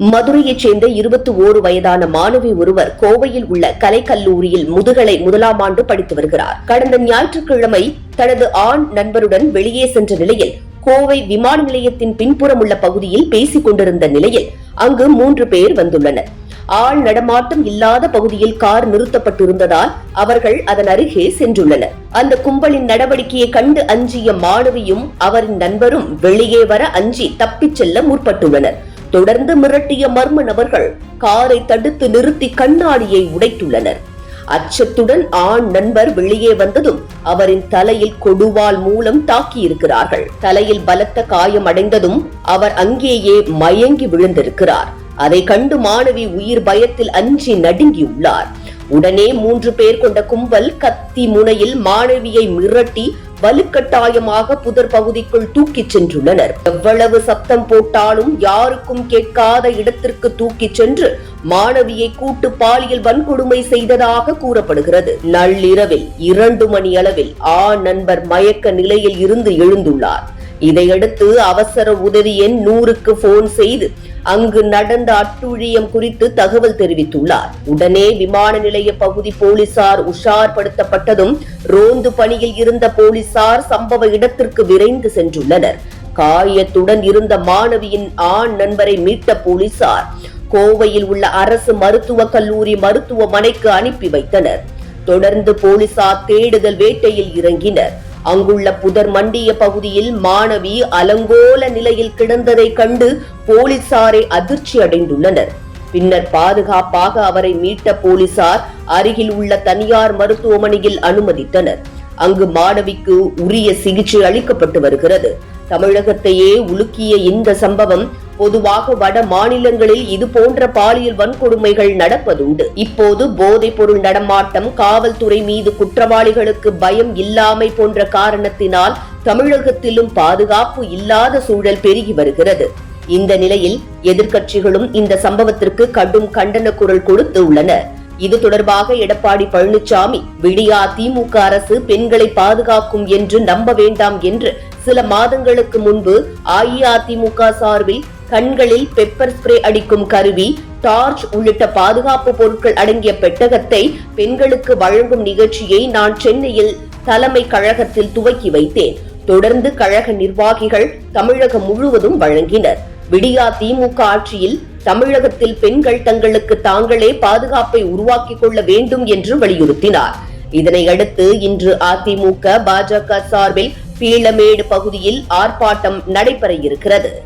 மதுரையைச் சேர்ந்த இருபத்தி ஓரு வயதான மாணவி ஒருவர் கோவையில் உள்ள கலைக்கல்லூரியில் முதுகலை முதலாம் ஆண்டு படித்து வருகிறார். கடந்த ஞாயிற்றுக்கிழமை தனது ஆண் நண்பருடன் வெளியே சென்ற நிலையில் கோவை விமான நிலையத்தின் பின்புறம் உள்ள பகுதியில் பேசிக் கொண்டிருந்த நிலையில் அங்கு மூன்று பேர் வந்துள்ளனர். ஆள் நடமாட்டம் இல்லாத பகுதியில் கார் நிறுத்தப்பட்டிருந்ததால் அவர்கள் அதன் அருகே சென்றுள்ளனர். அந்த கும்பலின் நடவடிக்கையை கண்டு அஞ்சிய மாணவியும் அவரின் நண்பரும் வெளியே வர அஞ்சி தப்பிச் செல்ல முற்பட்டுள்ளனர். தொடர்ந்து மிரட்டிய மர்ம நபர்கள் காரை தடுத்து நிறுத்தி கண்ணாடியை உடைத்துள்ளனர். அச்சத்துடன் ஆண் நண்பர் வெளியே வந்ததும் அவரின் தலையில் கொடுவால் மூலம் தாக்கியிருக்கிறார்கள். தலையில் பலத்த காயம் அடைந்ததும் அவர் அங்கேயே மயங்கி விழுந்திருக்கிறார். அதை கண்டு மாணவி உயிர் பயத்தில் அஞ்சி நடுங்கியுள்ளார். உடனே மூன்று பேர் கொண்ட கும்பல் கத்தி முனையில் மாணவியை மிரட்டி வலுக்கட்டாயமாக புதர் பகுதிக்குள் தூக்கிச் சென்றுள்ளனர். எவ்வளவு சத்தம் போட்டாலும் யாருக்கும் கேட்காத இடத்திற்கு தூக்கிச் சென்று மாணவியை கூட்டு பாலியல் வன்கொடுமை செய்ததாக கூறப்படுகிறது. நள்ளிரவில் இரண்டு மணி அளவில் ஆ நண்பர் மயக்க நிலையில் இருந்து எழுந்துள்ளார். இதையடுத்து அவசர உதவி எண் நூறுக்கு போன் செய்து அங்கு நடந்த அட்டுழியம் குறித்து தகவல் தெரிவித்துள்ளார். உடனே விமான நிலைய பகுதி போலீசார் உஷார்படுத்தப்பட்டதும் ரோந்து பணியில் இருந்த போலீசார் சம்பவ இடத்திற்கு விரைந்து சென்றுள்ளனர். காயத்துடன் இருந்த மாணவியின் ஆண் நண்பரை மீட்ட போலீசார் கோவையில் உள்ள அரசு மருத்துவக் கல்லூரி மருத்துவமனைக்கு அனுப்பி வைத்தனர். தொடர்ந்து போலீசார் தேடுதல் வேட்டையில் இறங்கினர். அங்குள்ள புதர் மண்டிய பகுதியில் மாணவி அலங்கோல நிலையில் கிடந்ததை கண்டு போலீசாரை அதிர்ச்சி அடைந்துள்ளனர். பின்னர் பாதுகாப்பாக அவரை மீட்ட போலீசார் அருகில் உள்ள தனியார் மருத்துவமனையில் அனுமதித்தனர். அங்கு மாணவிக்கு உரிய சிகிச்சை அளிக்கப்பட்டு வருகிறது. தமிழகத்தையே உலுக்கிய இந்த சம்பவம் பொதுவாக வட மாநிலங்களில் இது போன்ற பாலியல் வன்கொடுமைகள் நடப்பதுண்டு. இப்போது போதைப் பொருள் நடமாட்டம் காவல்துறை மீது குற்றவாளிகளுக்கு பயம் இல்லாமை போன்ற காரணத்தினால் தமிழகத்திலும் பாதுகாப்பு இல்லாத சூழல் பெருகி வருகிறது. இந்த நிலையில் எதிர்க்கட்சிகளும் இந்த சம்பவத்திற்கு கடும் கண்டன குரல் கொடுத்து உள்ளன. இது தொடர்பாக எடப்பாடி பழனிசாமி விடியா திமுக அரசு பெண்களை பாதுகாக்கும் என்று நம்ப வேண்டாம் என்று சில மாதங்களுக்கு முன்பு அஇஅதிமுக சார்பில் கண்களில் பெப்பர் ஸ்ப்ரே அடிக்கும் கருவி டார்ச் உள்ளிட்ட பாதுகாப்பு பொருட்கள் அடங்கிய பெட்டகத்தை பெண்களுக்கு வழங்கும் நிகழ்ச்சியை நான் சென்னையில் தலைமை கழகத்தில் துவக்கி வைத்தேன். தொடர்ந்து கழக நிர்வாகிகள் தமிழகம் முழுவதும் வழங்கினர். விடியா திமுக ஆட்சியில் தமிழகத்தில் பெண்கள் தங்களுக்கு தாங்களே பாதுகாப்பை உருவாக்கிக் கொள்ள வேண்டும் என்று வலியுறுத்தினார். இதனையடுத்து இன்று அதிமுக பாஜக சார்பில் பீளமேடு பகுதியில் ஆர்ப்பாட்டம் நடைபெற இருக்கிறது.